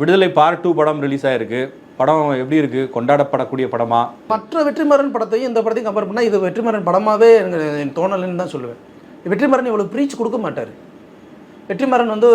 விடுதலை part two படம் release ஆயிருக்கு. படம் எப்படி இருக்கு? கொண்டாடப்படக்கூடிய படமா? மற்ற வெற்றிமாறன் படத்தையும் இந்த படத்தையும் கம்பேர் பண்ணால் இது வெற்றிமாறன் படமாகவே எனக்கு தோணலைன்னு தான் சொல்லுவேன். வெற்றிமாறன் இவ்வளோ ப்ரீச் கொடுக்க மாட்டார். வெற்றிமாறன் வந்து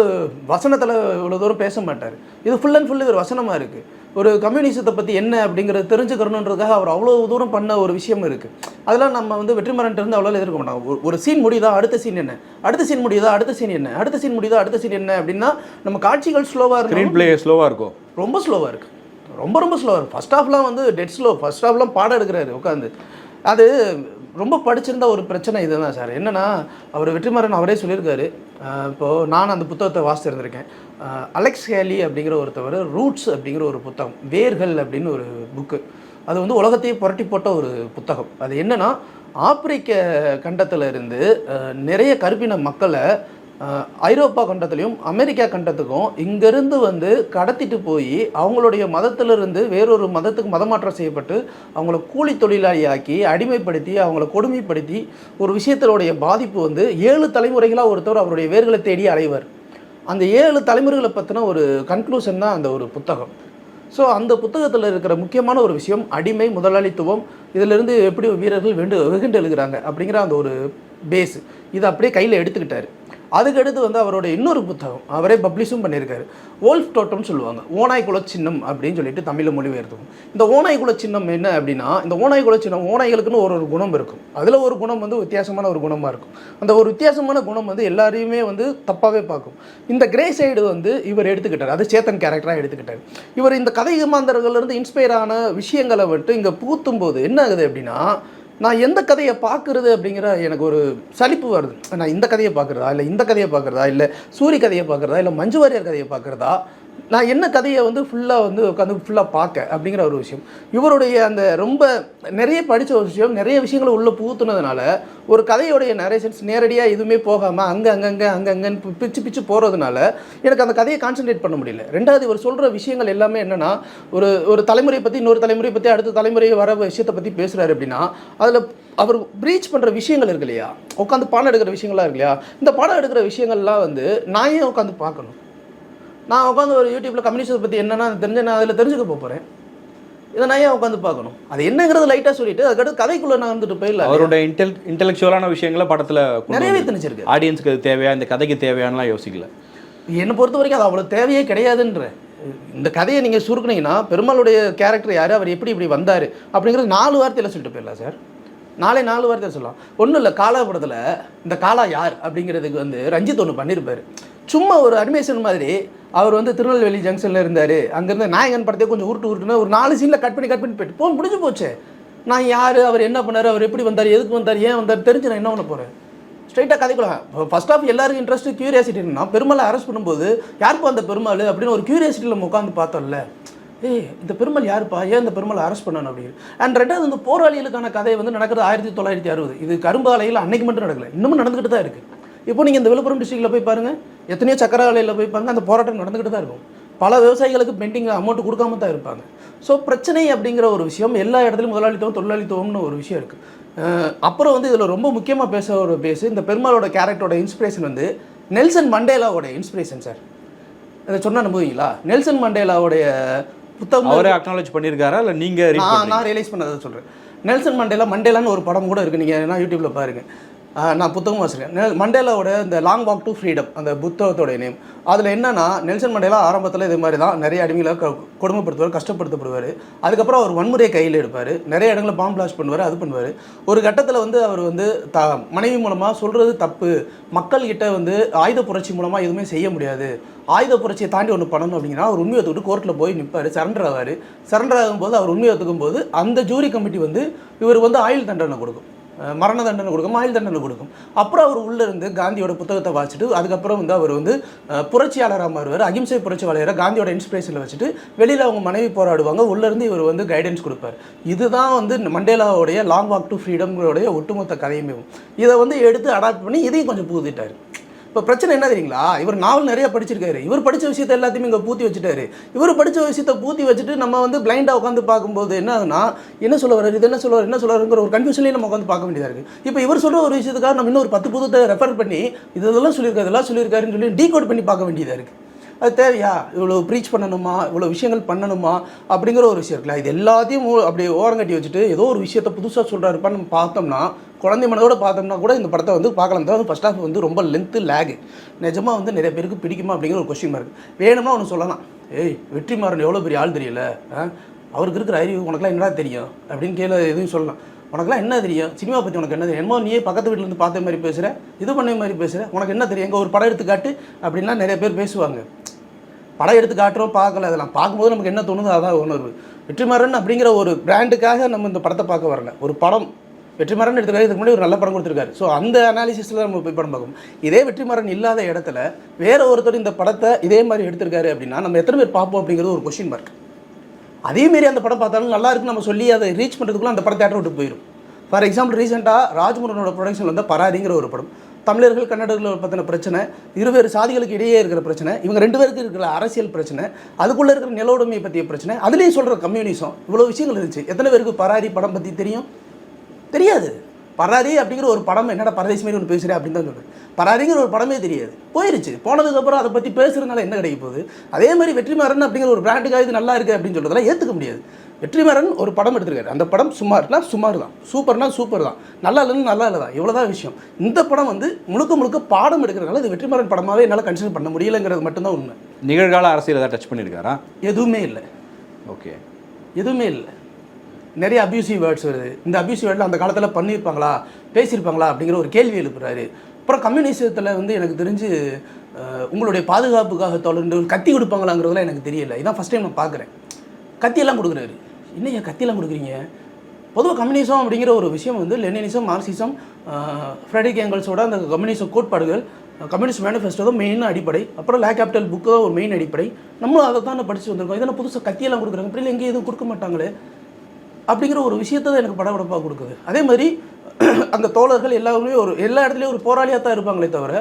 வசனத்தில் இவ்வளோ தூரம் பேச மாட்டார். இது ஃபுல் அண்ட் ஃபுல் ஒரு வசனமாக இருக்குது ஒரு கம்யூனிசத்தை பற்றி என்ன அப்படிங்கிறத தெரிஞ்சுக்கணுன்றதுக்காக அவர் அவ்வளோ தூரம் பண்ண ஒரு விஷயம் இருக்குது அதெல்லாம் நம்ம வந்து வெற்றிமாறன் இருந்து அவ்வளோ எதிர்க்க மாட்டாங்க. ஒரு- ஒரு சீன் முடியுதா அடுத்த சீன் என்ன? அடுத்த சீன் முடியுதா அடுத்த சீன் என்ன? அடுத்த சீன் முடியுதா அடுத்த சீன் என்ன? அப்படின்னா நம்ம காட்சிகள் ஸ்லோவாக ஸ்க்ரீன் இருக்கும் பிளே ஸ்லோவா இருக்கும். ரொம்ப ஸ்லோவாக இருக்குது ரொம்ப ரொம்ப ஸ்லோவாக இருக்குது ஃபஸ்ட் ஹாஃப்லாம் வந்து டெட் ஸ்லோ ஃபஸ்ட் ஹாஃப்லாம் பாடம் எடுக்கிறாரு உட்காந்து அது ரொம்ப படிச்சிருந்த ஒரு பிரச்சனை இதுதான் சார். என்னன்னா அவர் வெற்றிமாறன் அவரே சொல்லியிருக்காரு. இப்போது நான் அந்த புத்தகத்தை வாசிச்சிருந்திருக்கேன். அலெக்ஸ் ஹேலி அப்படிங்கிற ஒருத்தவர் ரூட்ஸ் அப்படிங்கிற ஒரு புத்தகம் வேர்கள் அப்படின்னு ஒரு புக்கு அது வந்து உலகத்தையே புரட்டி போட்ட ஒரு புத்தகம். அது என்னன்னா ஆப்பிரிக்க கண்டத்தில் இருந்து நிறைய கருப்பின மக்களை ஐரோப்பா கண்டத்துலையும் அமெரிக்கா கண்டத்துக்கும் இங்கேருந்து வந்து கடத்திட்டு போய் அவங்களுடைய மதத்திலிருந்து வேறொரு மதத்துக்கு மதமாற்றம் செய்யப்பட்டு அவங்கள கூலி தொழிலாளியாக்கி அடிமைப்படுத்தி அவங்கள கொடுமைப்படுத்தி ஒரு விஷயத்தினுடைய பாதிப்பு வந்து ஏழு தலைமுறைகளாக ஒருத்தர் அவருடைய வேர்களை தேடி அலைவர். அந்த ஏழு தலைமுறைகளை பற்றின ஒரு கன்க்ளூஷன் தான் அந்த ஒரு புத்தகம். ஸோ அந்த புத்தகத்தில் இருக்கிற முக்கியமான ஒரு விஷயம் அடிமை முதலாளித்துவம் இதிலிருந்து எப்படி வீரர்கள் வெண்டு வெகுண்டு எழுகிறாங்க அப்படிங்கிற அந்த ஒரு பேஸு இதை அப்படியே கையில் எடுத்துக்கிட்டாரு. அதுக்கடுத்து வந்து அவரோட இன்னொரு புத்தகம் அவரே பப்ளிஷும் பண்ணியிருக்காரு. ஓல்ஃப் டோட்டம்னு சொல்லுவாங்க. ஓனாய் குல சின்னம் அப்படின்னு சொல்லிட்டு தமிழில் மொழிபெயர்த்தோம் இந்த ஓனாய் குல சின்னம் என்ன அப்படின்னா இந்த ஓனாய் குல சின்னம் ஓனாய்களுக்குன்னு ஒரு ஒரு குணம் இருக்கும். அதில் ஒரு குணம் வந்து வித்தியாசமான ஒரு குணமாக இருக்கும். அந்த ஒரு வித்தியாசமான குணம் வந்து எல்லாரையுமே வந்து தப்பாகவே பார்க்கும். இந்த கிரே சைடு வந்து இவர் எடுத்துக்கிட்டார். அது சேத்தன் கேரக்டராக எடுத்துக்கிட்டார். இவர் இந்த கதை மாந்தர்கள்லேருந்து இன்ஸ்பயர் ஆன விஷயங்களை வந்துட்டு இங்கே பூத்தும் போது என்ன ஆகுது அப்படின்னா நான் எந்த கதையை பார்க்குறது அப்படிங்கிற எனக்கு ஒரு சலிப்பு வருது. நான் இந்த கதையை பார்க்குறதா? இல்லை இந்த கதையை பார்க்குறதா? இல்லை சூரிய கதையை பார்க்குறதா? இல்லை மஞ்சு வாரியர் கதையை பார்க்குறதா? நான் என்ன கதையை வந்து ஃபுல்லாக வந்து உட்காந்து ஃபுல்லாக பார்க்க அப்படிங்கிற ஒரு விஷயம். இவருடைய அந்த ரொம்ப நிறைய படித்த ஒரு விஷயம் நிறைய விஷயங்களை உள்ளே புகுத்துனதுனால ஒரு கதையோடைய நரேஷன்ஸ் நேரடியாக எதுவுமே போகாமல் அங்கே அங்கங்கே அங்கங்கன்னு பிச்சு பிச்சு போகிறதுனால எனக்கு அந்த கதையை கான்சன்ட்ரேட் பண்ண முடியல. ரெண்டாவது இவர் சொல்கிற விஷயங்கள் எல்லாமே என்னென்னா ஒரு ஒரு தலைமுறையை பற்றி இன்னொரு தலைமுறையை பற்றி அடுத்த தலைமுறையை வர விஷயத்தை பற்றி பேசுகிறாரு அப்படின்னா அதில் அவர் ப்ரீச் பண்ணுற விஷயங்கள் இருக்கு இல்லையா? உட்காந்து பாடம் எடுக்கிற விஷயங்கள்லாம் இருக்கு இல்லையா? இந்த பாடம் எடுக்கிற விஷயங்கள்லாம் வந்து நான் ஏன் உட்காந்து பார்க்கணும்? நான் உட்காந்து ஒரு யூடியூப்பில் கம்யூனிஸ்டை பற்றி என்னென்னா தெரிஞ்சு நான் அதில் தெரிஞ்சுக்க போகிறேன் இதை நான் ஏன் உட்காந்து பார்க்கணும்? அது என்னங்கிறது லைட்டாக சொல்லிட்டு அதுக்கடுத்து கதைக்குள்ளே நான் வந்துட்டு போயிடல. அவரோட இன்டெல் இன்டெலெக்சுவலான விஷயங்களை படத்துல நிறையவே திணிச்சிருக்கு ஆடியன்ஸ்க்கு அது தேவையா? இந்த கதைக்கு தேவையானலாம் யோசிக்கல. என்னை பொறுத்த வரைக்கும் அது அவ்வளோ தேவையே கிடையாதுன்ற. இந்த கதையை நீங்கள் சுருக்குனீங்கன்னா பெருமாளுடைய கேரக்டர் யார்? அவர் எப்படி இப்படி வந்தார்? அப்படிங்கிறது நாலு வார்த்தையில் சொல்லிட்டு போயிடலாம் சார் நாளை நாலு வார்த்தை சொல்லலாம். ஒன்றும் இல்லை காலா படத்தில் இந்த காலா யார் அப்படிங்கிறதுக்கு வந்து ரஞ்சித் ஒன்று பண்ணியிருப்பார் சும்மா ஒரு அனிமேஷன் மாதிரி அவர் வந்து திருநெல்வேலி ஜங்ஷனில் இருந்தார். அங்கேருந்து நாயகன் படத்தையே கொஞ்சம் உருட்டு உருட்டுன்னு ஒரு நாலு சீனில் கட் பண்ணி கட் பண்ணி போயிட்டு போன் முடிஞ்சு போச்சே. நான் யார் அவர் என்ன பண்ணார் அவர் எப்படி வந்தார் எதுக்கு வந்தார் ஏன் வந்தார் தெரிஞ்சு நான் என்ன பண்ண போகிறேன் ஸ்ட்ரைட்டாக கதைக்குள்ள ஃபர்ஸ்ட் ஆஃப் எல்லாருக்கும் இன்ட்ரெஸ்ட்டு க்யூரியாசிட்டின்னா பெருமாளை அரெஸ்ட் பண்ணும்போது யாருக்கும் அந்த பெருமாள் அப்படின்னு ஒரு கியூரியாசிட்டியில் உட்காந்து பார்த்தோம்ல. ஏய் இந்த பெருமல் யாருப்பா? ஏன் இந்த பெருமலை அரெஸ்ட் பண்ணணும் அப்படின்னு அண்ட் ரெண்டாவது இந்த போராளிகளுக்கான கதை வந்து நடக்கிறது ஆயிரத்தி தொள்ளாயிரத்தி அறுபது. இது கரும்பு ஆலையில் அன்னைக்கு மட்டும் நடக்கல. இன்னமும் நடந்துக்கிட்டு தான் இருக்குது இப்போ நீங்கள் இந்த விழுப்புரம் டிஸ்ட்ரிக்டில் போய் பாருங்கள் எத்தனையோ சக்கர ஆலையில் போய் பாருங்க. அந்த போராட்டம் நடந்துக்கிட்டு தான் இருக்கும். பல விவசாயிகளுக்கு பெண்டிங் அமௌண்ட் கொடுக்காம தான் இருப்பாங்க. ஸோ பிரச்சனை அப்படிங்கிற ஒரு விஷயம் எல்லா இடத்துலையும் முதலாளித்துவம் தொழிலாளித்துவம்னு ஒரு விஷயம் இருக்குது அப்புறம் வந்து இதில் ரொம்ப முக்கியமாக பேச ஒரு பேசு இந்த பெருமாளோட கேரக்டரோட இன்ஸ்பிரேஷன் வந்து நெல்சன் மண்டேலாவோட இன்ஸ்பிரேஷன் சார் இதை சொன்னால் நம்புவீங்களா? நெல்சன் மண்டேலாவுடைய புத்தகம் அவரே அக்னாலேஜ் பண்ணியிருக்காரா? இல்ல நீங்க read நான்? நான் ரியலைஸ் பண்ணதை சொல்கிறேன் நெல்சன் மண்டேலா மண்டேலான்னு ஒரு படம் கூட இருக்குது நீங்கள் நான் யூடியூப்பில் பாருங்கள் நான் புத்தகம் வாசிக்கிறேன். மண்டேலாவோட இந்த லாங் வாக் டு ஃப்ரீடம் அந்த புத்தகத்தோடைய நேம் அதில் என்னன்னா நெல்சன் மண்டேலா ஆரம்பத்தில் இது மாதிரி தான் நிறைய அடிமைகளை க கொடுமைப்படுத்துவார் கஷ்டப்படுத்தப்படுவார். அதுக்கப்புறம் அவர் வன்முறையை கையில் எடுப்பார். நிறைய இடங்களில் பாம்பு பிளாஸ்ட் பண்ணுவார் அது பண்ணுவார். ஒரு கட்டத்தில் வந்து அவர் வந்து த மனைவி மூலமாக சொல்கிறது தப்பு. மக்கள்கிட்ட வந்து ஆயுத புரட்சி மூலமாக எதுவுமே செய்ய முடியாது. ஆயுத புரட்சியை தாண்டி ஒன்று பண்ணணும் அப்படிங்கன்னா அவர் உண்மையை ஒத்துக்கிட்டு கோர்ட்டில் போய் நிற்பார் சரண்டர் ஆவார். சரண்டர் ஆகும்போது அவர் உண்மையை ஒத்துக்கும் போது அந்த ஜூரி கமிட்டி வந்து இவர் வந்து ஆயுள் தண்டனை கொடுக்கும். மரண தண்டனை கொடுக்கும் ஆயுள் தண்டனை கொடுக்கும். அப்புறம் அவர் உள்ளே இருந்து காந்தியோட புத்தகத்தை வாசிட்டு அதுக்கப்புறம் வந்து அவர் வந்து புரட்சியாளராக மாறுவார். அகிம்சை புரட்சியாளராக காந்தியோட இன்ஸ்பிரேஷனில் வச்சுட்டு வெளியில் அவங்க மனைவி போராடுவாங்க. உள்ளேருந்து இவர் வந்து கைடன்ஸ் கொடுப்பார். இதுதான் வந்து மண்டேலாவுடைய லாங் வாக் டு ஃப்ரீடம்களுடைய ஒட்டுமொத்த கதையுமே. இதை வந்து எடுத்து அடாப்ட் பண்ணி இதையும் கொஞ்சம் புகுதிட்டார் இப்போ பிரச்சனை என்ன தெரியுங்களா? இவர் நாவல் நிறைய படிச்சிருக்காரு. இவர் படித்த விஷயத்தை எல்லாத்தையுமே இங்கே பூத்தி வச்சுட்டாரு. இவர் படித்த விஷயத்தை பூத்தி வச்சுட்டு நம்ம வந்து பிளைண்டாக உட்காந்து பார்க்கும்போது என்ன ஆகுனா என்ன சொல்ல வர்றாரு இது என்ன சொல்ல என்ன சொல்லுவாருங்கிற ஒரு கன்ஃபியூஷன்லேயே நம்ம உட்காந்து பார்க்க வேண்டியதாக இருக்குது இப்போ இவர் சொல்கிற ஒரு விஷயத்துக்காக நம்ம இன்னும் ஒரு பத்து புத்தகத்தை ரெஃபர் பண்ணி இதெல்லாம் சொல்லியிருக்காரு இதெல்லாம் சொல்லியிருக்காருன்னு சொல்லி டீகோட் பண்ணி பார்க்க வேண்டியதாக இருக்குது அது தேவையா? இவ்வளோ ப்ரீச் பண்ணணுமா? இவ்வளோ விஷயங்கள் பண்ணணுமா? அப்படிங்கிற ஒரு விஷயம் இருக்குல்ல. இது எல்லாத்தையும் அப்படியே ஓரங்கட்டி வச்சுட்டு ஏதோ ஒரு விஷயத்த புதுசாக சொல்கிறாருப்பான்னு நம்ம பார்த்தோம்னா குழந்தை மனதோடு பார்த்தோம்னா கூட இந்த படத்தை வந்து பார்க்கலாம். தான் ஃபஸ்ட் ஹாஃப் வந்து ரொம்ப லென்த்து லேகு நிஜமாக வந்து நிறைய பேருக்கு பிடிக்குமா அப்படிங்கிற ஒரு கொஸ்டின் மார்க் வேணும்னா ஒன்று சொல்லலாம். ஏய் வெற்றிமாறன் எவ்வளோ பெரிய ஆள் தெரியல? ஆ? அவருக்கு இருக்கிற அறிவு உனக்குலாம் என்னடா தெரியும்? அப்படின்னு கீழே எதுவும் சொல்லலாம். உனக்குலாம் என்ன தெரியும்? சினிமா பற்றி உனக்கு என்ன தெரியும்? என்னமோ நீயே பக்கத்து வீட்டில் இருந்து பார்த்த மாதிரி பேசுகிற இது பண்ண மாதிரி பேசுகிற உனக்கு என்ன தெரியும்? எங்கள் ஒரு படம் எடுத்து காட்டு அப்படின்லாம் நிறைய பேர் பேசுவாங்க. படம் எடுத்து காட்டுறோம் பார்க்கல அதெல்லாம். பார்க்கும்போது நமக்கு என்ன தோணுதோ அதான் உணர்வு. வெற்றிமாறன் அப்படிங்கிற ஒரு பிராண்டுக்காக நம்ம இந்த படத்தை பார்க்க வரல. ஒரு படம். வெற்றிமாறன் எடுத்துக்காரு இதுக்கு முன்னாடி ஒரு நல்ல படம் கொடுத்துருக்காரு. ஸோ அந்த அனாலிசிஸில் நம்ம போய் படம் பார்க்கணும். இதே வெற்றிமாறன் இல்லாத இடத்துல வேற ஒருத்தர் இந்த படத்தை இதே மாதிரி எடுத்திருக்காரு அப்படின்னா நம்ம எத்தனை பேர் பார்ப்போம் அப்படிங்கிறது ஒரு கொஷின் மார்க் அதேமாரி அந்த படம் பார்த்தாலும் நல்லா இருக்குன்னு நம்ம சொல்லி அதை ரீச் பண்ணுறதுக்குள்ள அந்த படம் தேட்டர் விட்டு போயிடும் ஃபார் எக்ஸாம்பிள் ரீசெண்டாக ராஜ்முருகனோட ப்ரொடக்ஷன் வந்து பராரிங்கிற ஒரு படம். தமிழர்கள் கன்னடர்கள் பற்றின பிரச்சனை இருவேறு சாதிகளுக்கு இடையே இருக்கிற பிரச்சனை இவங்க ரெண்டு பேருக்கு இருக்கிற அரசியல் பிரச்சனை அதுக்குள்ளே இருக்கிற நிலவுடைமை பற்றிய பிரச்சனை அதுலேயும் சொல்கிற கம்யூனிசம் இவ்வளோ விஷயங்கள் இருந்துச்சு. எத்தனை பேருக்கு பராரி படம் பற்றி தெரியும்? தெரியாது. பராரி அப்படிங்கிற ஒரு படம் என்னடா பரதேசி மாதிரி ஒன்று பேசுகிறேன் அப்படின்னு தான் சொல்கிறேன் பராரிங்கிற ஒரு படமே தெரியாது. போயிருச்சு. போனதுக்கப்புறம் அதை பற்றி பேசுறதுனால என்ன கிடைக்க போகுது? அதே மாதிரி வெற்றிமாறன் அப்படிங்கிற ஒரு பிராண்டுக்காக இது நல்லா இருக்குது அப்படின்னு சொல்கிறதெல்லாம் ஏற்றுக்க முடியாது. வெற்றிமாறன் ஒரு படம் எடுத்திருக்காரு. அந்த படம் சுமார்னா சுமார் தான் சூப்பர்னா சூப்பர் தான் நல்லா இல்லைன்னு நல்லா இல்லை தான் இவ்வளோதான் விஷயம். இந்த படம் வந்து முழுக்க முழுக்க பாடம் எடுக்கிறதுனால இது வெற்றிமாறன் படமாகவே என்னால் கன்சிடர் பண்ண முடியலைங்கிறது மட்டும்தான் உண்மை. நிகழ்கால அரசியல் ஏதாவது டச் பண்ணியிருக்காரா? எதுவுமே இல்லை. ஓகே எதுவுமே இல்லை. நிறைய அப்யூசிவ் வேர்ட்ஸ் வருது. இந்த அப்யூசிவ் வேர்டில் அந்த காலத்தில் பண்ணியிருப்பாங்களா? பேசியிருப்பாங்களா? அப்படிங்கிற ஒரு கேள்வி எழுப்புறாரு. அப்புறம் கம்யூனிசத்தில் வந்து எனக்கு தெரிஞ்சு உங்களுடைய பாதுகாப்புக்காக தொடர்ந்து கத்தி கொடுப்பாங்களாங்கிறதுலாம் எனக்கு தெரியல. இதான் ஃபஸ்ட் டைம் நான் பார்க்குறேன் கத்தியெல்லாம் கொடுக்குறாரு. என்னையா கத்தியெல்லாம் கொடுக்குறீங்க? பொதுவாக கம்யூனிசம் அப்படிங்கிற ஒரு விஷயம் வந்து லெனினிசம் மார்க்சிசம் ஃப்ரெடிக் ஏங்கல்ஸோட அந்த கம்யூனிசம் கோட்பாடுகள் கம்யூனிஸ்ட் மேனிஃபெஸ்டோ தான் மெயின் அடிப்படை. அப்புறம் லே கேபிட்டல் புக்கு தான் ஒரு மெயின் அடிப்படை. நம்மளும் அதை தான் படித்து வந்திருக்கோம். இதெல்லாம் புதுசாக கத்தியெல்லாம் கொடுக்குறாங்க. இப்படி எங்கேயும் எதுவும் கொடுக்க மாட்டாங்களே. அப்படிங்கிற ஒரு விஷயத்தை தான் எனக்கு படபடப்பாக கொடுக்குது. அதே மாதிரி அந்த தோழர்கள் எல்லாருமே ஒரு எல்லா இடத்துலையும் ஒரு போராளியாக தான் இருப்பாங்களே தவிர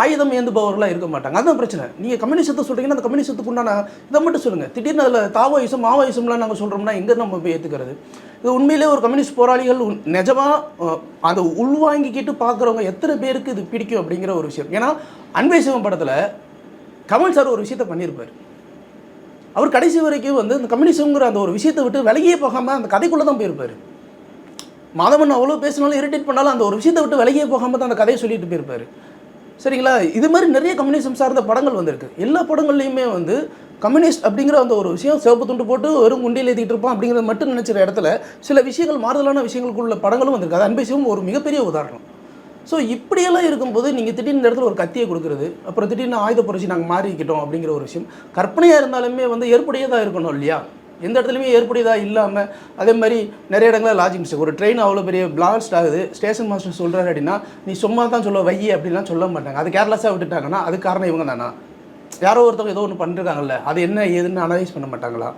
ஆயுதம் ஏந்துபவர்களாக இருக்க மாட்டாங்க. அதுதான் பிரச்சனை. நீங்கள் கம்யூனிசத்தை சொல்கிறீங்கன்னா அந்த கம்யூனிசத்துக்கு உண்டான இதை மட்டும் சொல்லுங்கள் திடீர்னு அதில் தாவோயிசம் மாவோயிசம்லாம் நாங்கள் சொல்கிறோம்னா எங்கே நம்ம போய் ஏற்றுக்கிறது இது உண்மையிலே ஒரு கம்யூனிஸ்ட் போராளிகள் நிஜமாக அதை உள்வாங்கிக்கிட்டு பார்க்குறவங்க எத்தனை பேருக்கு இது பிடிக்கும் அப்படிங்கிற ஒரு விஷயம். ஏன்னா அன்பை சிவம் படத்தில் கமல் சார் ஒரு விஷயத்தை பண்ணியிருப்பார். அவர் கடைசி வரைக்கும் வந்து இந்த கம்யூனிசம்ங்கிற அந்த ஒரு விஷயத்தை விட்டு விலகியே போகாமல் அந்த கதைக்குள்ளே தான் போயிருப்பார். மாதவன் அவ்வளோ பேசினாலும் இரிட்டேட் பண்ணாலும் அந்த ஒரு விஷயத்தை விட்டு விலகியே போகாமல் தான் அந்த கதையை சொல்லிட்டு போயிருப்பார். சரிங்களா? இது மாதிரி நிறைய கம்யூனிசம் சார்ந்த படங்கள் வந்திருக்கு. எல்லா படங்கள்லையுமே வந்து கம்யூனிஸ்ட் அப்படிங்கிற அந்த ஒரு விஷயம் சிவப்பு துண்டு போட்டு வெறும் குண்டியில் ஏற்றிட்டு இருப்பான் அப்படிங்கிறத மட்டும் நினச்சிற இடத்துல சில விஷயங்கள் மாறுதலான விஷயங்களுக்குள்ள படங்களும் வந்திருக்கு. அது அன்பை ஒரு மிகப்பெரிய உதாரணம். ஸோ இப்படியெல்லாம் இருக்கும்போது நீங்கள் திடீர்னு இந்த இடத்துல ஒரு கத்தியை கொடுக்குறது அப்புறம் திடீர்னு ஆயுத புரட்சி நாங்கள் மாறிக்கிட்டோம் அப்படிங்கிற ஒரு விஷயம். கற்பனையாக இருந்தாலுமே வந்து ஏற்புடையதாக இருக்கணும் இல்லையா? எந்த இடத்துலையுமே ஏற்புடையதாக இல்லாமல் அதே மாதிரி நிறைய இடங்களில் லாஜிக் மிஸ்டேக் ஒரு ட்ரெயின் அவ்வளோ பெரிய பிளாஸ்ட் ஆகுது. ஸ்டேஷன் மாஸ்டர் சொல்கிறாரு அப்படின்னா நீ சும்மா தான் சொல்ல வை அப்படின்லாம் சொல்ல மாட்டாங்க. அது கேர்லெஸ்ஸாக விட்டுட்டாங்கன்னா அது காரணம் இவங்க தானா யாரோ ஒருத்தவங்க ஏதோ ஒன்று பண்ணிருக்காங்கல்ல. அது என்ன ஏதுன்னு அனலைஸ் பண்ண மாட்டாங்களா?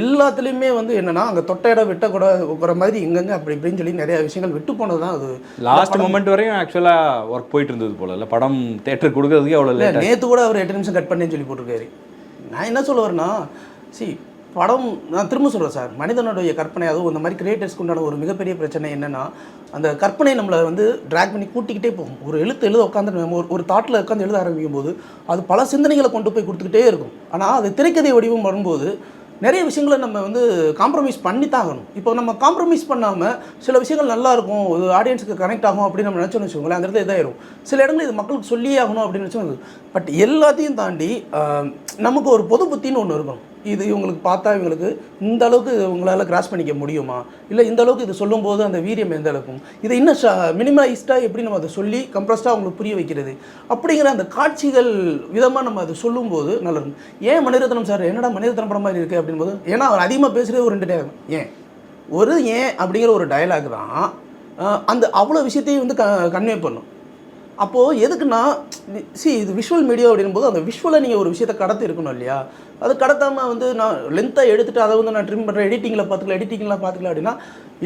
எல்லாத்துலேயுமே வந்து என்னன்னா அங்கே தொட்ட இடம் விட்ட கூட இருக்கிற மாதிரி இங்கங்க அப்படி இப்படின்னு சொல்லி நிறைய விஷயங்கள் விட்டு போனது தான் அது. லாஸ்ட் மொமெண்ட் வரையும் ஆக்சுவலாக ஒர்க் போயிட்டு இருந்தது போல இல்லை? படம் தேட்டர் கொடுக்கறதுக்கு அவ்வளோ இல்லை நேற்று கூட அவர் எட்டு நிமிஷம் கட் பண்ணேன்னு சொல்லி போட்டிருக்காரு. நான் என்ன சொல்ல வரேன்னா சி படம் நான் திரும்ப சொல்கிறேன் சார். மனிதனுடைய கற்பனை அதுவும் இந்த மாதிரி கிரியேட்டர்ஸ்க்கு உண்டான ஒரு மிகப்பெரிய பிரச்சனை என்னென்னா அந்த கற்பனை நம்மளை வந்து ட்ராக் பண்ணி கூட்டிக்கிட்டே போகும். ஒரு எழுத்து எழுத உட்காந்து நம்ம ஒரு ஒரு தாட்டில் உட்காந்து எழுத ஆரம்பிக்கும் போது அது பல சிந்தனைகளை கொண்டு போய் கொடுத்துக்கிட்டே இருக்கும். ஆனால் அது திரைக்கதை வடிவம் வரும்போது நிறைய விஷயங்களை நம்ம வந்து காம்ப்ரமைஸ் பண்ணி தான் ஆகணும் இப்போ நம்ம காம்ப்ரமைஸ் பண்ணாமல் சில விஷயங்கள் நல்லாயிருக்கும் ஒரு ஆடியன்ஸுக்கு கனெக்ட் ஆகும் அப்படின்னு நம்ம நினச்சோம்னு வச்சுக்கோங்களேன் அந்த இடத்துல இதாயிரும். சில இடங்கள் இது மக்களுக்கு சொல்லியே ஆகணும் அப்படின்னு நினச்சோம் பட் எல்லாத்தையும் தாண்டி நமக்கு ஒரு பொது புத்தின்னு ஒன்று இருக்கணும். இது இவங்களுக்கு பார்த்தா இவங்களுக்கு இந்த அளவுக்கு உங்களால் கிராஸ் பண்ணிக்க முடியுமா? இல்லை இந்த அளவுக்கு இது சொல்லும்போது அந்த வீரியம் எந்த அளவுக்கும்? இதை இன்னும் மினிமைஸ்டாக எப்படி நம்ம அதை சொல்லி கம்ப்ரஸ்டாக அவங்களுக்கு புரிய வைக்கிறது? அப்படிங்கிற அந்த காட்சிகள் விதமாக நம்ம அதை சொல்லும்போது நல்லா இருக்கும் ஏன் மணிரத்னம் சார் என்னடா மணிரத்னம் படம் மாதிரி இருக்குது அப்படின்போது ஏன்னா அவர் அதிகமாக பேசுகிறது ஒரு ரெண்டு டயலாக் ஏன்? ஒரு ஏன் அப்படிங்கிற ஒரு டயலாக் தான் அந்த அவ்வளோ விஷயத்தையும் வந்து க கன்வே பண்ணும். அப்போது எதுக்குன்னா சி இது விஷுவல் மீடியா அப்படின்போது அந்த விஷுவலை நீங்கள் ஒரு விஷயத்தை கடத்தி இருக்கணும் இல்லையா? அது கடத்தாமல் வந்து நான் லென்த்தாக எடுத்துகிட்டு அதை வந்து நான் ட்ரிம் பண்ணுறேன் எடிட்டிங்கில் பார்த்துக்கலாம் எடிட்டிங்லாம் பார்த்துக்கலாம் அப்படின்னா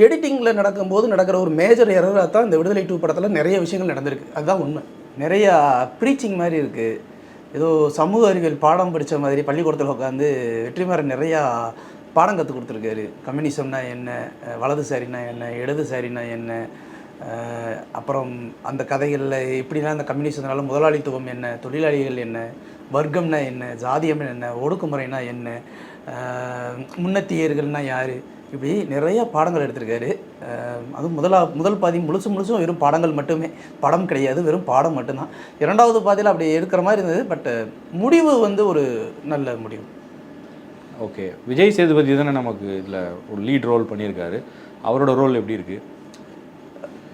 எடிட்டிங்கில் நடக்கும்போது நடக்கிற ஒரு மேஜர் எரராக தான் இந்த விடுதலை டூ படத்தில் நிறைய விஷயங்கள் நடந்திருக்கு. அதுதான் உண்மை. நிறையா ப்ரீச்சிங் மாதிரி இருக்குது ஏதோ சமூக அறிவியல் பாடம் படித்த மாதிரி பள்ளிக்கூடத்தில் உட்காந்து வெற்றிமாறன் நிறையா பாடம் கற்றுக் கொடுத்துருக்காரு. கம்யூனிசம்னா என்ன வலதுசாரினா என்ன இடதுசாரினா என்ன அப்புறம் அந்த கதைகளில் எப்படிலாம் அந்த கம்யூனிசத்தினால முதலாளித்துவம் என்ன தொழிலாளிகள் என்ன வர்க்கம்னா என்ன ஜாதியம் என்ன ஒடுக்குமுறைனா என்ன முன்னத்தியர்கள்னால் யார் இப்படி நிறைய பாடங்கள் எடுத்திருக்காரு. அதுவும் முதலா முதல் பாதி முழுசு முழுசும் வெறும் பாடங்கள் மட்டுமே. படம் கிடையாது வெறும் பாடம் மட்டும்தான். இரண்டாவது பாதியில் அப்படி எடுக்கிற மாதிரி இருந்தது பட் முடிவு வந்து ஒரு நல்ல முடிவு. ஓகே விஜய் சேதுபதி தானே நமக்கு இதில் ஒரு லீட் ரோல் பண்ணியிருக்காரு. அவரோட ரோல் எப்படி இருக்குது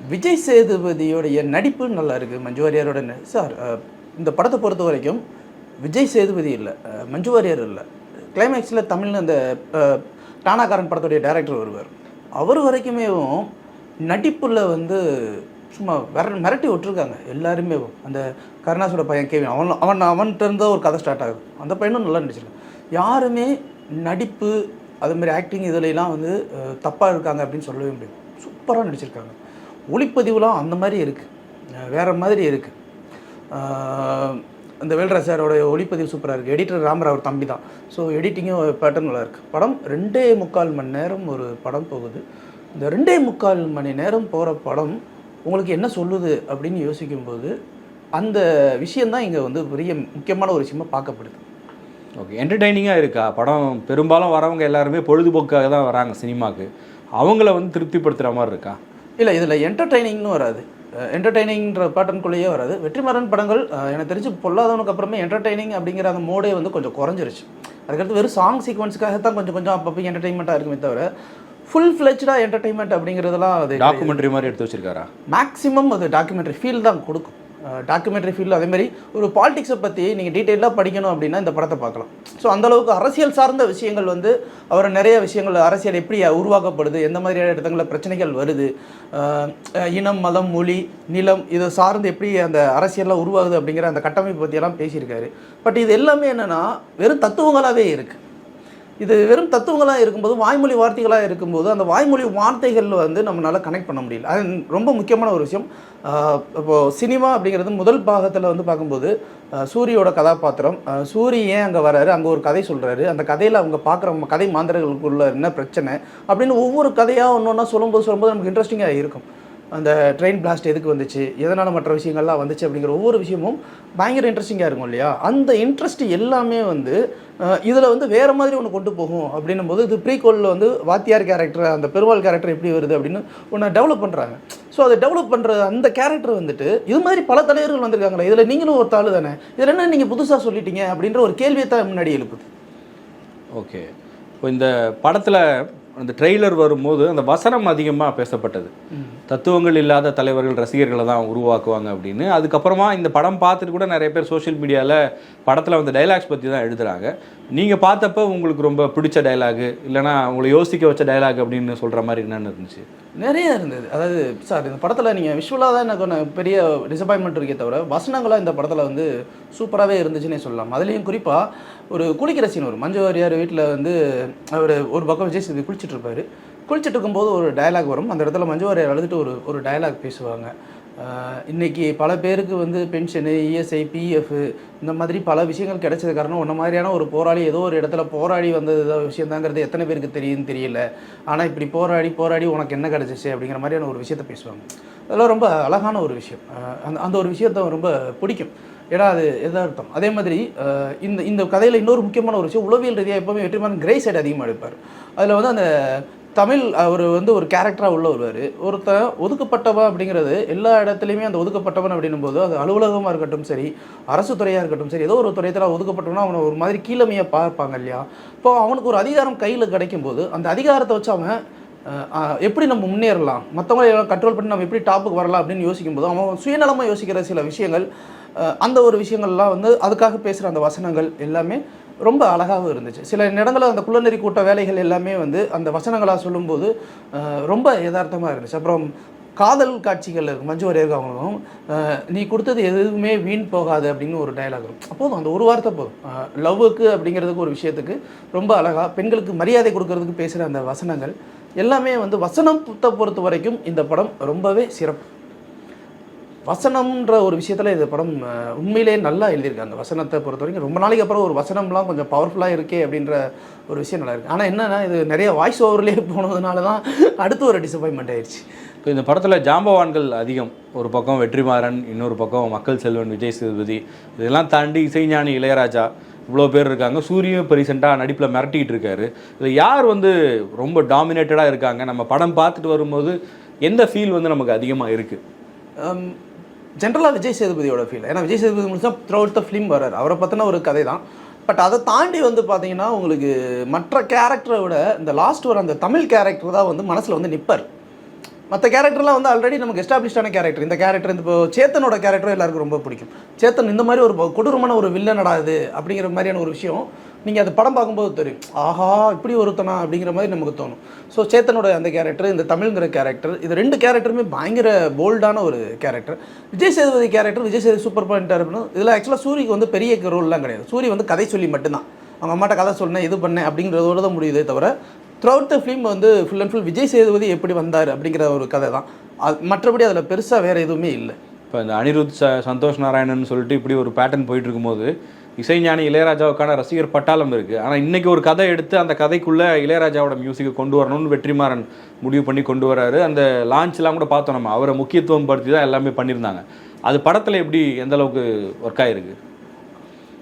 விஜய் சேதுபதியோடைய நடிப்பு நல்லா இருக்குது மஞ்சு வாரியாரோட ந- சார் இந்த படத்தை பொறுத்த வரைக்கும் விஜய் சேதுபதி இல்லை. மஞ்சு வாரியார் இல்லை. கிளைமேக்ஸில் தமிழ் அந்த டானாகாரன் படத்துடைய டைரக்டர் வருவார். அவர் வரைக்குமே நடிப்பில் வந்து சும்மா விர மிரட்டி விட்டுருக்காங்க. எல்லாருமே அந்த கருணாஸோட பையன் கேவின் அவன் அவன் அவன்கிட்ட இருந்தால் ஒரு கதை ஸ்டார்ட் ஆகுது. அந்த பையனும் நல்லா நடிச்சிருக்கான். யாருமே நடிப்பு அது மாதிரி ஆக்டிங் இதுலலாம் வந்து தப்பாக இருக்காங்க அப்படின்னு சொல்லவே முடியும் சூப்பராக நடிச்சிருக்காங்க. ஒளிப்பதிவுலாம் அந்த மாதிரி இருக்குது வேறு மாதிரி இருக்குது இந்த வேல்ரா சாரோட ஒளிப்பதிவு சூப்பராக இருக்குது எடிட்டர் ராமர் அவர் தம்பி தான். ஸோ எடிட்டிங்கும் பேட்டர்ன் நல்லா இருக்குது படம் ரெண்டே முக்கால் மணி நேரம் ஒரு படம் போகுது. இந்த ரெண்டே முக்கால் மணி நேரம் போகிற படம் உங்களுக்கு என்ன சொல்லுது அப்படின்னு யோசிக்கும்போது அந்த விஷயந்தான் இங்கே வந்து பெரிய முக்கியமான ஒரு விஷயமாக பார்க்கப்படுது. ஓகே என்டர்டைனிங்காக இருக்கா? படம் பெரும்பாலும் வரவங்க எல்லாருமே பொழுதுபோக்காக தான் வராங்க சினிமாவுக்கு அவங்கள வந்து திருப்திப்படுத்துகிற மாதிரி இருக்கா? இல்லை இதில் என்டர்டைனிங்னு வராது. என்டர்டைனிங்ன்ற பேட்டர்னுக்குள்ளேயே வராது. வெற்றிமாறன் படங்கள் எனக்கு தெரிஞ்சு பொல்லாதவனுக்கு அப்புறமே என்டர்டைனிங் அப்படிங்கிற அந்த மோடே வந்து கொஞ்சம் குறைஞ்சிருச்சு. அதுக்கடுத்து வெறும் சாங் சீக்வன்ஸுக்காக தான் கொஞ்சம் கொஞ்சம் அப்பப்போ என்டர்டைன்மெண்ட்டாக இருக்குமே தவிர ஃபுல் ஃப்ளெஜ்டாக என்டர்டைன்மெண்ட் அப்படிங்கிறதெல்லாம் அது டாக்குமெண்ட்ரி மாதிரி எடுத்து வச்சிருக்காரா? மேக்ஸிமம் அது டாக்குமெண்ட்ரி ஃபீல் தான் கொடுக்கும். டாக்குமெண்ட்ரி ஃபீல்டு அதே மாதிரி ஒரு பாலிடிக்ஸை பற்றி நீங்கள் டீட்டெயிலாக படிக்கணும் அப்படின்னா இந்த படத்தை பார்க்கலாம். ஸோ அந்தளவுக்கு அரசியல் சார்ந்த விஷயங்கள் வந்து அவர் நிறைய விஷயங்கள் அரசியல் எப்படி உருவாக்கப்படுது எந்த மாதிரியான இடத்துல பிரச்சனைகள் வருது இனம் மதம் மொழி நிலம் இதை சார்ந்து எப்படி அந்த அரசியல்லாம் உருவாகுது அப்படிங்கிற அந்த கட்டமைப்பு பற்றியெல்லாம் பேசியிருக்காரு. பட் இது எல்லாமே என்னென்னா வெறும் தத்துவங்களாகவே இருக்குது இது வெறும் தத்துவங்களாக இருக்கும்போது வாய்மொழி வார்த்தைகளாக இருக்கும்போது அந்த வாய்மொழி வார்த்தைகள் வந்து நம்மளால் கனெக்ட் பண்ண முடியல. அது ரொம்ப முக்கியமான ஒரு விஷயம். இப்போது சினிமா அப்படிங்கிறது முதல் பாகத்தில் வந்து பார்க்கும்போது சூரியோட கதாபாத்திரம். ஆஹ் சூரி ஏன் அங்கே வராரு? அங்கே ஒரு கதை சொல்கிறாரு அந்த கதையில் அவங்க பார்க்குற கதை மாந்தர்களுக்குள்ள என்ன பிரச்சனை? அப்படின்னு ஒவ்வொரு கதையாக ஒன்று ஒன்றா சொல்லும்போது சொல்லும்போது நமக்கு இன்ட்ரெஸ்டிங்காக இருக்கும். அந்த ட்ரெயின் பிளாஸ்ட் எதுக்கு வந்துச்சு? எதனால் மற்ற விஷயங்கள்லாம் வந்துச்சு அப்படிங்கிற ஒவ்வொரு விஷயமும் பயங்கர இன்ட்ரெஸ்டிங்காக இருக்கும் இல்லையா? அந்த இன்ட்ரெஸ்ட் எல்லாமே வந்து இதில் வந்து வேறு மாதிரி ஒன்று கொண்டு போகும் அப்படின்னும் போது இது ப்ரீகோலில் வந்து வாத்தியார் கேரக்டர் அந்த பெருவாள் கேரக்டர் எப்படி வருது அப்படின்னு ஒன்று டெவலப் பண்ணுறாங்க ஸோ அதை டெவலப் பண்ணுற அந்த கேரக்டர் வந்துட்டு இது மாதிரி பல தலைவர்கள் வந்திருக்காங்களே இதில் நீங்களும் ஒரு தாள் தானே? இதில் என்ன நீங்கள் புதுசாக சொல்லிட்டீங்க அப்படின்ற ஒரு கேள்வியை தான் முன்னாடி எழுப்புது. ஓகே இப்போ இந்த படத்தில் அந்த ட்ரெய்லர் வரும்போது அந்த வசனம் அதிகமாக பேசப்பட்டது. தத்துவங்கள் இல்லாத தலைவர்கள் ரசிகர்களை தான் உருவாக்குவாங்க அப்படின்னு. அதுக்கப்புறமா இந்த படம் பார்த்துட்டு கூட நிறைய பேர் சோஷியல் மீடியாவில் படத்தில் வந்து டைலாக்ஸ் பற்றி தான் எழுதுகிறாங்க நீங்கள் பார்த்தப்ப உங்களுக்கு ரொம்ப பிடிச்ச டைலாகு இல்லைனா உங்களை யோசிக்க வச்ச டைலாக் அப்படின்னு சொல்கிற மாதிரி என்னென்னு இருந்துச்சு? நிறைய இருந்தது. அதாவது சார் இந்த படத்தில் நீங்கள் விஷுவலாக தான் எனக்கு ஒன்று பெரிய டிசப்பாயின்மெண்ட் இருக்கே தவிர வசனங்களாக இந்த படத்தில் வந்து சூப்பராகவே இருந்துச்சுன்னே சொல்லலாம். அதுலேயும் குறிப்பாக ஒரு குளிக்கிற சீன் வரும். மஞ்சு வாரியார் வீட்டில் வந்து அவர் ஒரு பக்கம் விஜய் சேதுபதி குளிச்சுட்டு இருப்பார். குளிச்சுட்டு இருக்கும்போது ஒரு டயலாக் வரும். அந்த இடத்துல மஞ்சு வாரியார் அழுதுட்டு ஒரு ஒரு டயலாக் பேசுவாங்க. இன்றைக்கி பல பேருக்கு வந்து பென்ஷனு இஎஸ்ஐ பிஎஃப் இந்த மாதிரி பல விஷயங்கள் கிடைச்சது காரணம் ஒன்றை மாதிரியான ஒரு போராளி ஏதோ ஒரு இடத்துல போராடி வந்தது விஷயந்தாங்கிறது எத்தனை பேருக்கு தெரியும்னு தெரியல. ஆனால் இப்படி போராடி போராடி உனக்கு என்ன கிடைச்சிச்சு அப்படிங்கிற மாதிரியான ஒரு விஷயத்த பேசுவாங்க. அதெல்லாம் ரொம்ப அழகான ஒரு விஷயம். அந்த அந்த ஒரு விஷயத்த ரொம்ப பிடிக்கும். ஏன்னா அது எதார்த்தம் அதே மாதிரி இந்த இந்த கதையில் இன்னொரு முக்கியமான ஒரு விஷயம் உளவியல் ரீதியாக எப்போவுமே வெற்றிமாறன் கிரே சைடு அதிகமாக எடுப்பார். அதில் வந்து அந்த தமிழ் அவர் வந்து ஒரு கேரக்டராக உள்ள வருவார். ஒருத்தன் ஒதுக்கப்பட்டவன் அப்படிங்கிறது எல்லா இடத்துலையுமே அந்த ஒதுக்கப்பட்டவன் அப்படின்னும் போது அது அலுவலகமாக இருக்கட்டும் சரி அரசு துறையாக இருக்கட்டும் சரி ஏதோ ஒரு துறையத்தில் ஒதுக்கப்பட்டவனா அவனை ஒரு மாதிரி கீழமையாக பார்ப்பாங்க இல்லையா? இப்போ அவனுக்கு ஒரு அதிகாரம் கையில் கிடைக்கும்போது அந்த அதிகாரத்தை வச்சு அவன் எப்படி நம்ம முன்னேறலாம்? மற்றவங்களை கண்ட்ரோல் பண்ணி நம்ம எப்படி டாப்புக்கு வரலாம் அப்படின்னு யோசிக்கும்போது அவன் சுயநலமாக யோசிக்கிற சில விஷயங்கள் அந்த ஒரு விஷயங்கள்லாம் வந்து அதுக்காக பேசுகிற அந்த வசனங்கள் எல்லாமே ரொம்ப அழகாகவும் இருந்துச்சு. சில இடங்களில் அந்த குள்ளநெறி கூட்ட வேலைகள் எல்லாமே வந்து அந்த வசனங்களாக சொல்லும்போது ரொம்ப யதார்த்தமாக இருந்துச்சு. அப்புறம் காதல் காட்சிகள் இருக்கும் மஞ்சு வாரியருக்கு அவங்களும் நீ கொடுத்தது எதுவுமே வீண் போகாது அப்படின்னு ஒரு டயலாக் இருக்கும் அப்போது அந்த ஒரு வார்த்தை போதும். லவ்வுக்கு அப்படிங்கிறதுக்கு ஒரு விஷயத்துக்கு ரொம்ப அழகாக பெண்களுக்கு மரியாதை கொடுக்கறதுக்கு பேசுகிற அந்த வசனங்கள் எல்லாமே வந்து வசனம் புத்த பொறுத்த வரைக்கும் இந்த படம் ரொம்பவே சிறப்பு. வசனம்ன்ற ஒரு விஷயத்தில் இந்த படம் உண்மையிலேயே நல்லா எழுதியிருக்காங்க வசனத்தை பொறுத்த வரைக்கும் ரொம்ப நாளைக்கு அப்புறம் ஒரு வசனம்லாம் கொஞ்சம் பவர்ஃபுல்லாக இருக்கே அப்படின்ற ஒரு விஷயம் நல்லா இருக்கு. ஆனால் என்னன்னா இது நிறைய வாய்ஸ் ஓவர்லேயே போனதுனால தான் அடுத்து ஒரு டிசப்பாயின்மெண்ட் ஆயிடுச்சு இப்போ இந்த படத்தில் ஜாம்பவான்கள் அதிகம். ஒரு பக்கம் வெற்றிமாறன் இன்னொரு பக்கம் மக்கள் செல்வன் விஜய் சேதுபதி. இதெல்லாம் தாண்டி இசைஞானி இளையராஜா இவ்வளோ பேர் இருக்காங்க. சூரியும் இப்போ ரீசெண்டாக நடிப்பில் மிரட்டிக்கிட்டு இருக்காரு. இதில் யார் வந்து ரொம்ப டாமினேட்டடாக இருக்காங்க? நம்ம படம் பார்த்துட்டு வரும்போது எந்த ஃபீல் வந்து நமக்கு அதிகமாக இருக்குது ஜென்ரலாக விஜய் சேதுபதியோட ஃபீல் ஏன்னா விஜய் சேதுபதி முடிச்சா த்ரூ அவுட் த ஃபிலிம் வரார் அவரை பற்றின ஒரு கதை தான் பட் அதை தாண்டி வந்து பார்த்தீங்கன்னா உங்களுக்கு மற்ற கேரக்டரை விட இந்த லாஸ்ட் வர அந்த தமிழ் கேரக்டர் தான் வந்து மனசில் வந்து நிப்பார். மற்ற கேரக்டர்லாம் வந்து ஆல்ரெடி நமக்கு எஸ்டாப்ளிஷ்டான கேரக்டர் இந்த கேரக்டர் இந்த இப்போ சேத்தனோட கேரக்டரும் எல்லாருக்கும் ரொம்ப பிடிக்கும். சேத்தன் இந்த மாதிரி ஒரு கொடூரமான ஒரு வில்லனடா இது அப்படிங்கிற மாதிரியான ஒரு விஷயம் நீங்கள் அது படம் பார்க்கும்போது தெரியும். ஆஹா இப்படி ஒருத்தனா அப்படிங்கிற மாதிரி நமக்கு தோணும். ஸோ சேத்தனோட அந்த கேரக்டர் இந்த தமிழ்ங்கிற கேரக்டர் இது ரெண்டு கேரக்டருமே பயங்கர போல்டான ஒரு character Vijay Sethupathi character Vijay Sethu super பாயிண்டாக இருக்கணும் இதில் ஆக்சுவலாக சூரிக்கு வந்து பெரிய ரோல்லாம் கிடையாது. சூரி வந்து கதை சொல்லி மட்டும்தான். அவங்க அம்மாட்ட கதை சொன்னேன் இது பண்ணேன் அப்படிங்கிறதோட தான் முடியுதே தவிர த்ரூஅவுட் த ஃபிலிம் வந்து full and full Vijay Sethupathi எப்படி வந்தார் அப்படிங்கிற ஒரு கதை தான். அது மற்றபடி அதில் பெருசாக வேறு எதுவுமே இல்லை. இப்போ இந்த அனிருத் ச சந்தோஷ் நாராயணன் சொல்லிட்டு இப்படி ஒரு பேட்டர்ன் போயிட்டு இருக்கும்போது இசைஞானி இளையராஜாவுக்கான ரசிகர் பட்டாளம் இருக்குது ஆனால் இன்றைக்கி ஒரு கதை எடுத்து அந்த கதைக்குள்ளே இளையராஜாவோட மியூசிக்கை கொண்டு வரணும்னு வெற்றிமாறன் முடிவு பண்ணி கொண்டு வராரு. அந்த லான்ச்லாம் கூட பார்த்தோம் நம்ம. அவரை முக்கியத்துவம் படுத்தி தான் எல்லாமே பண்ணியிருந்தாங்க. அது படத்தில் எப்படி எந்த அளவுக்கு ஒர்க் ஆகிருக்கு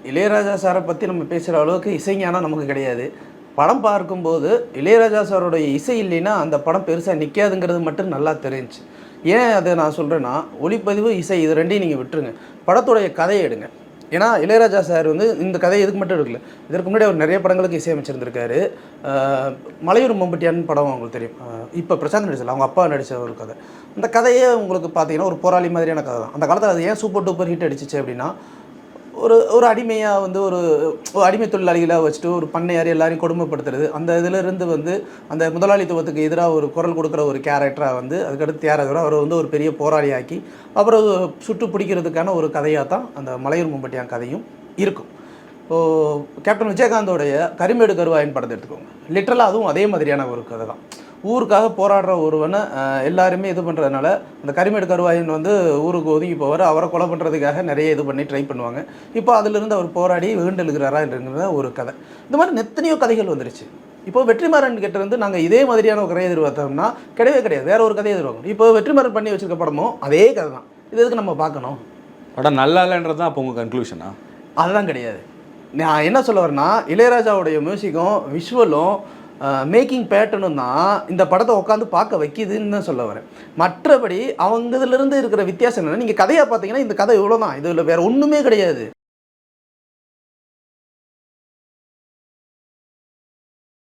இளையராஜா சாரை பற்றி நம்ம பேசுகிற அளவுக்கு இசைஞானம் நமக்கு கிடையாது. படம் பார்க்கும்போது இளையராஜா சாரோடைய இசை இல்லைன்னா அந்த படம் பெருசாக நிற்காதுங்கிறது மட்டும் நல்லா தெரிஞ்சுச்சு ஏன் அதை நான் சொல்கிறேன்னா ஒளிப்பதிவு இசை இது ரெண்டையும் நீங்கள் விட்டுருங்க. படத்துடைய கதையை எடுங்க. ஏன்னா இளையராஜா சார் வந்து இந்த கதை எதுக்கு மட்டும் எடுக்கல. இதற்கு முன்னாடி அவர் நிறைய படங்களுக்கு இசையமைச்சிருந்திருக்காரு. மலையூர் மம்பட்டியான்னு படம் உங்களுக்கு தெரியும். இப்போ பிரசாந்த் நடிச்சல அவங்க அப்பா நடித்த ஒரு கதை. அந்த கதையே உங்களுக்கு பார்த்தீங்கன்னா ஒரு போராளி மாதிரியான கதை தான். அந்த காலத்தில் அது ஏன் சூப்பர் டூப்பர் ஹிட் அடிச்சிச்சு அப்படின்னா ஒரு ஒரு அடிமையாக வந்து ஒரு அடிமை தொழிலாளிகளாக வச்சுட்டு ஒரு பண்ணையார் எல்லாரையும் கொடுமைப்படுத்துறது அந்த இதிலிருந்து வந்து அந்த முதலாளித்துவத்துக்கு எதிராக ஒரு குரல் கொடுக்குற ஒரு கேரக்டராக வந்து அதுக்கடுத்து தியாகராஜர் அவரை வந்து ஒரு பெரிய போராளியாக்கி அப்புறம் சுட்டு பிடிக்கிறதுக்கான ஒரு கதையாக தான் அந்த மலையூர் மும்பட்டியான் கதையும் இருக்கும். இப்போது கேப்டன் விஜயகாந்தோடைய கரிமேடு கருவாயின் படத்தை எடுத்துக்கோங்க. லிட்டரலாக அதுவும் அதே மாதிரியான ஒரு கதை தான் ஊருக்காக போராடுற ஒருவனை எல்லாருமே இது பண்ணுறதுனால அந்த கரிமேடு கருவாயன் வந்து ஊருக்கு ஒதுங்கி போவார். அவரை கொலை பண்ணுறதுக்காக நிறைய இது பண்ணி ட்ரை பண்ணுவாங்க. இப்போ அதிலிருந்து அவர் போராடி வீண்டெழுகிறாரா என்றுங்கிற ஒரு கதை. இந்த மாதிரி எத்தனையோ கதைகள் வந்துருச்சு. இப்போ வெற்றிமாறன் கிட்ட இருந்து நாங்கள் இதே மாதிரியான ஒரு கதையை எதிர்பார்த்தோம்னா கிடையவே கிடையாது. வேற ஒரு கதையை எதிர்பார்க்கணும். இப்போ வெற்றிமாறன் பண்ணி வச்சிருக்க படமும் அதே கதை தான். இது எதுக்கு நம்ம பார்க்கணும்? படம் நல்லா இல்லைன்றது தான் அப்போ உங்கள் கன்க்ளூஷனா அதெல்லாம் கிடையாது. நான் என்ன சொல்ல வரேன்னா இளையராஜாவுடைய மியூசிக்கும் விஷுவலும் மேக்கிங் பேட்டர்னும் தான் இந்த படத்தை உட்காந்து பார்க்க வைக்கிதுன்னு தான் சொல்ல வரேன். மற்றபடி அவங்க இதிலிருந்து இருக்கிற வித்தியாசம் என்னென்னா நீங்கள் கதையாக பார்த்தீங்கன்னா இந்த கதை இவ்வளோ தான் இதில் வேறு ஒன்றுமே கிடையாது.